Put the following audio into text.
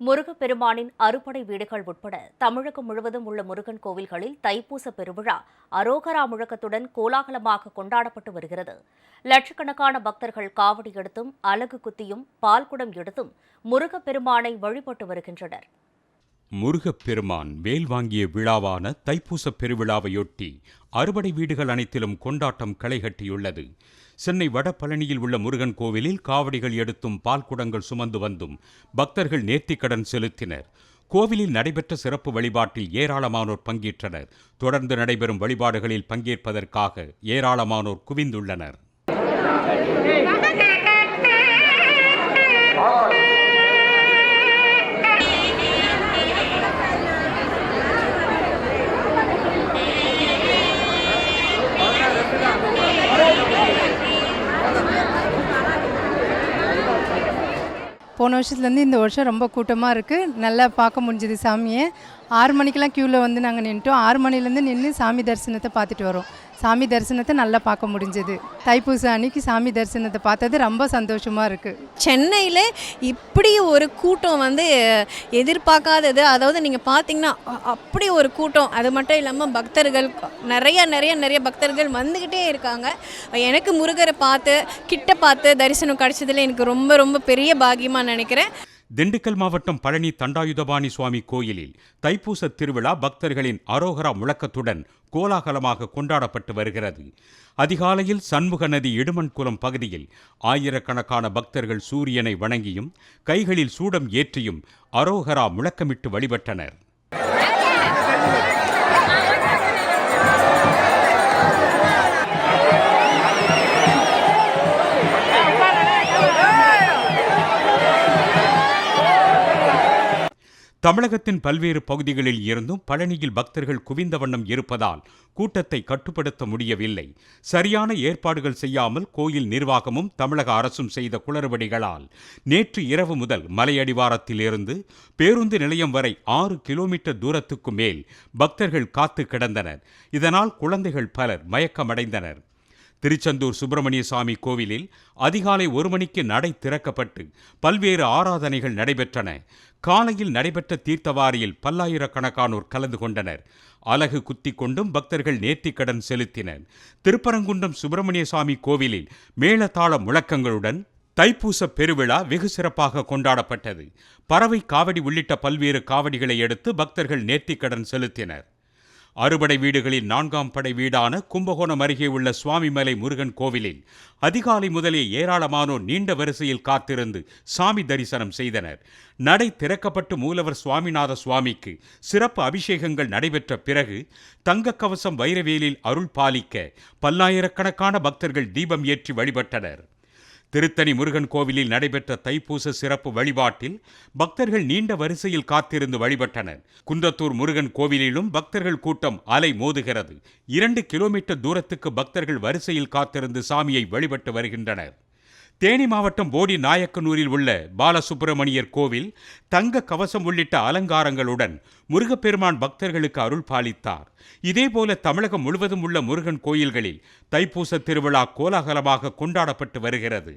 முருகப்பெருமானின் அறுபடை வீடுகள் உட்பட தமிழகம் முழுவதும் உள்ள முருகன் கோவில்களில் தைப்பூச பெருவிழா அரோகரா முழக்கத்துடன் கோலாகலமாக கொண்டாடப்பட்டு வருகிறது. லட்சக்கணக்கான பக்தர்கள் காவடி எடுத்தும் அலகு குத்தியும் பால்குடம் எடுத்தும் முருகப்பெருமானை வழிபட்டு வருகின்றனர். முருகப்பெருமான் வேல் வாங்கிய விழாவான தைப்பூச பெருவிழாவையொட்டி அறுபடை வீடுகள் அனைத்திலும் கொண்டாட்டம் களைகட்டியுள்ளது சென்னை வடபழனியில் உள்ள முருகன் கோவிலில் காவடிகள் எடுத்தும் பால்குடங்கள் சுமந்து வந்தும் பக்தர்கள் நேர்த்திக்கடன் செலுத்தினர். கோவிலில் நடைபெற்ற சிறப்பு வழிபாட்டில் ஏராளமானோர் பங்கேற்றனர். தொடர்ந்து நடைபெறும் வழிபாடுகளில் பங்கேற்பதற்காக ஏராளமானோர் குவிந்துள்ளனர். போன வருஷத்துலேருந்து இந்த வருஷம் ரொம்ப கூட்டமாக இருக்குது நல்லா பார்க்க முடிஞ்சது சாமியை. ஆறு மணிக்கெல்லாம் க்யூவில் வந்து நாங்கள் நின்ட்டோம். ஆறு மணிலேருந்து நின்று சாமி தரிசனத்தை பார்த்துட்டு வரோம். சாமி தரிசனத்தை நல்லா பார்க்க முடிஞ்சது. தைப்பூசம் அன்னைக்கு சாமி தரிசனத்தை பார்த்தது ரொம்ப சந்தோஷமாக இருக்குது சென்னையில் இப்படி ஒரு கூட்டம் வந்து எதிர்பார்க்காதது அதாவது நீங்கள் பார்த்தீங்கன்னா அப்படி ஒரு கூட்டம். அது மட்டும் இல்லாமல் பக்தர்கள் நிறைய நிறைய நிறைய பக்தர்கள் வந்துக்கிட்டே இருக்காங்க. எனக்கு முருகரை பார்த்து கிட்ட பார்த்து தரிசனம் கிடைச்சதுல எனக்கு ரொம்ப ரொம்ப பெரிய பாக்கியமாக நினைக்கிறேன். திண்டுக்கல் மாவட்டம் பழனி தண்டாயுதபாணி சுவாமி கோயிலில் தைப்பூச திருவிழா பக்தர்களின் அரோகரா முழக்கத்துடன் கோலாகலமாக கொண்டாடப்பட்டு வருகிறது. அதிகாலையில் சண்முக நதி இடுமன்குளம் பகுதியில் ஆயிரக்கணக்கான பக்தர்கள் சூரியனை வணங்கியும் கைகளில் சூடம் ஏற்றியும் அரோகரா முழக்கமிட்டு வழிபட்டனர். தமிழகத்தின் பல்வேறு பகுதிகளில் இருந்தும் பழனியில் பக்தர்கள் குவிந்த வண்ணம் இருப்பதால் கூட்டத்தை கட்டுப்படுத்த முடியவில்லை. சரியான ஏற்பாடுகள் செய்யாமல் கோயில் நிர்வாகமும் தமிழக அரசும் செய்த குளறுபடிகளால் நேற்று இரவு முதல் மலையடிவாரத்தில் இருந்து பேருந்து நிலையம் வரை ஆறு கிலோமீட்டர் தூரத்துக்கு மேல் பக்தர்கள் காத்து கிடந்தனர். இதனால் குழந்தைகள் பலர் மயக்கமடைந்தனர். திருச்செந்தூர் சுப்பிரமணியசாமி கோவிலில் அதிகாலை ஒரு மணிக்கு நடை திறக்கப்பட்டு பல்வேறு ஆராதனைகள் நடைபெற்றன. காலையில் நடைபெற்ற தீர்த்தவாரியில் பல்லாயிரக்கணக்கானோர் கலந்து கொண்டனர். அலகு குத்தி கொண்டும் பக்தர்கள் நேர்த்திக்கடன் செலுத்தினர். திருப்பரங்குன்றம் சுப்பிரமணியசாமி கோவிலில் மேளதாள முழக்கங்களுடன் தைப்பூச பெருவிழா வெகு சிறப்பாக கொண்டாடப்பட்டது. பறவை காவடி உள்ளிட்ட பல்வேறு காவடிகளை எடுத்து பக்தர்கள் நேர்த்திக்கடன் செலுத்தினர். அறுபடை வீடுகளில் நான்காம் படை வீடான கும்பகோணம் அருகே உள்ள சுவாமிமலை முருகன் கோவிலில் அதிகாலை முதலே ஏராளமானோர் நீண்ட வரிசையில் காத்திருந்து சாமி தரிசனம் செய்தனர். நடை திறக்கப்பட்டு மூலவர் சுவாமிநாத சுவாமிக்கு சிறப்பு அபிஷேகங்கள் நடைபெற்ற பிறகு தங்க கவசம் வைரவேலில் அருள் பாலிக்க பல்லாயிரக்கணக்கான பக்தர்கள் தீபம் ஏற்றி வழிபட்டனர். திருத்தணி முருகன் கோவிலில் நடைபெற்ற தைப்பூச சிறப்பு வழிபாட்டில் பக்தர்கள் நீண்ட வரிசையில் காத்திருந்து வழிபட்டனர். குன்றத்தூர் முருகன் கோவிலிலும் பக்தர்கள் கூட்டம் அலை மோதுகிறது. இரண்டு கிலோமீட்டர் தூரத்துக்கு பக்தர்கள் வரிசையில் காத்திருந்து சாமியை வழிபட்டு வருகின்றனர். தேனி மாவட்டம் போடி நாயக்கனூரில் உள்ள பாலசுப்பிரமணியர் கோவில் தங்க கவசம் உள்ளிட்ட அலங்காரங்களுடன் முருகப்பெருமான் பக்தர்களுக்கு அருள் பாலித்தார். இதேபோல தமிழகம் முழுவதும் உள்ள முருகன் கோயில்களில் தைப்பூச திருவிழா கோலாகலமாக கொண்டாடப்பட்டு வருகிறது.